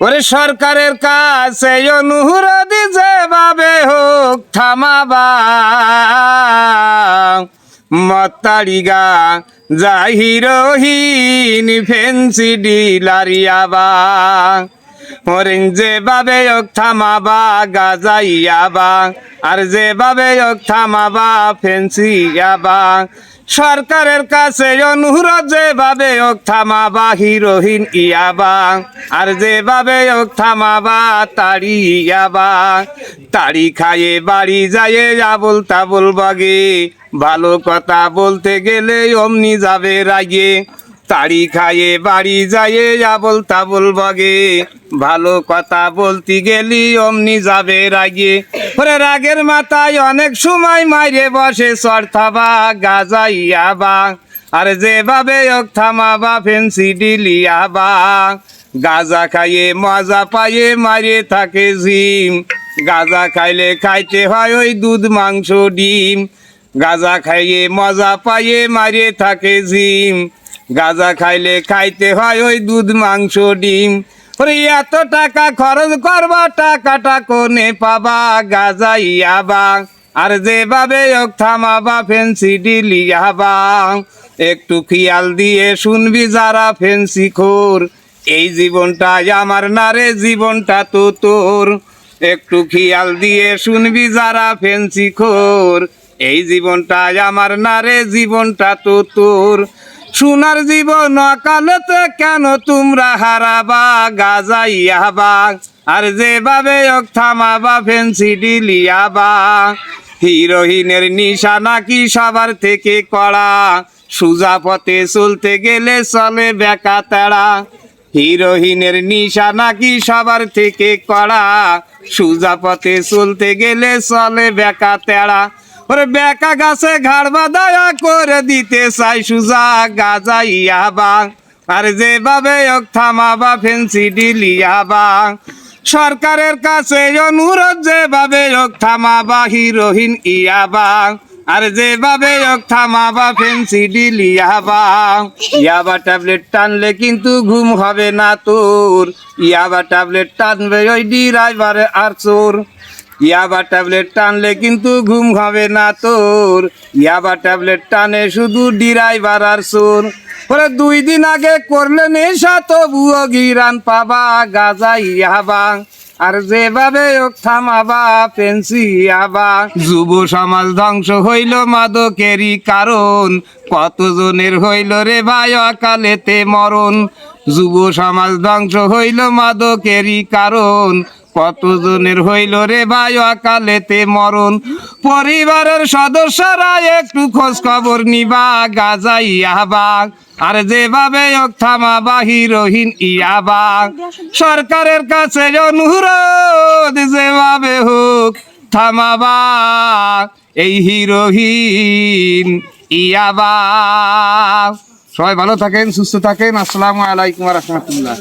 ওরে সরকারের কাছে অনুরোধ যেভাবে হোক থামাবা। মত্তারিগা জাহিরহীন ফেন্সি ডিলারিয়াবা হরিণ যেভাবে হোক থামাবা গাজাইয়াবা আর যেভাবে হোক থামাবা ফেন্সিয়াবা সরকারের কাছে অনুরোধ, যেভাবে হোক থামাবা হিরোহিন ইয়াবা, আর যেভাবে হোক থামাবা তাড়ি ইয়াবা। তাড়ি খায়ে বাড়ি যায় আবুল তাবুল বাগে, ভালো কথা বলতে গেলে অমনি যাবে রাগে। তাড়ি খায়ে বাড়ি যায় আবল তাবল বগে, ভালো কথা বলতে গেলি অমনি যাবে রাগে। ওরে রাগের মাথায় অনেক সময় মাইরে বসে সরথাবা গাজাইয়াবা আর যেভাবে ওক থামাবা ফেন্সি ডিলিয়াবা গাজা খাইয়ে মজা পাইয়ে মারে থাকে জিম। গাজা খাইলে খাইতে হয় ওই দুধ, মাংস, ডিম। গাজা খাইয়ে মজা পাইয়ে মারে থাকে জিম। গাজা খাইলে খাইতে হয় ওই দুধ, মাংস, ডিম। এত টাকা খরচ করবা, টাকাটা কোনে পাবা? গাজা ইয়াবা আর যেভাবে থামাবা, ফেন্সি ডিলিয়াবা একটু খেয়াল দিয়ে শুনবি যারা ফেন্সি খোর। এই জীবনটা আমার না রে, জীবনটা তো তোর। একটু খেয়াল দিয়ে শুনবি যারা ফেন্সি খোর। এই জীবনটা আমার না রে, জীবনটা তো তোর। সোনার জীবন কালেতে কেন তোমরা হারাবা? গাজাইয়াবা আর যেভাবে থামাবা, ফেন্সি ডিলিয়াবা হিরোহিনের নিশা নাকি সবার থেকে কড়া? সুজা পথে চলতে গেলে চলে বেকা তেড়া। হিরোহিনের নিশা নাকি সবার থেকে কড়া? সুজা পথে চলতে গেলে চলে বেকা তেড়া। ওরে বেকা গাছে ঘাড় বাঁধায়া করে দিতে চাই সুজা গাজাইয়াবা আর যেভাবে ওক থামাবা ফেন্সি ডিলিয়াবা সরকারের কাছে অনুরোধ, যেভাবে ওক থামাবা হিরোহিন ইয়াবা আর যেভাবে ওক থামাবা ফেন্সি ডিলিয়াবা ইয়াবা ট্যাবলেট টানলে কিন্তু ঘুম হবে না তোর। ইয়াবা ট্যাবলেট টানবে ওই ড্রাইভারে আর চোর। ইয়াবা ট্যাবলেট টানলে কিন্তু ঘুম হবে না তোর। ইয়াবা ট্যাবলেট টানে শুধু ডিরাই আর চোর। ওরে দুই দিন আগে করলে নেশা, তবুও গিরান পাবা, গাজা ইয়াবা। আর যেভাবে থামাবা পেন্সি আবা যুব সমাজ ধ্বংস হইল মাদকেরই কারণ। কতজনের হইল রে ভাই অকালেতে মরণ? যুব সমাজ ধ্বংস হইল মাদকেরই কারণ। কতজনের হইল রে ভাই অকালেতে মরণ? পরিবারের সদস্যরা একটু খোঁজ খবর নিবা, গাজা ইয়াবা। আর যেভাবে ওক থামাবা হিরোহিন ইয়াবা। সরকারের কাছে অনুরোধ, যেভাবে হোক থামাবা। এই হিরোহিন ইয়াবা। সবাই ভালো থাকেন, সুস্থ থাকেন। আসসালামু আলাইকুম রহমতুল্লাহ।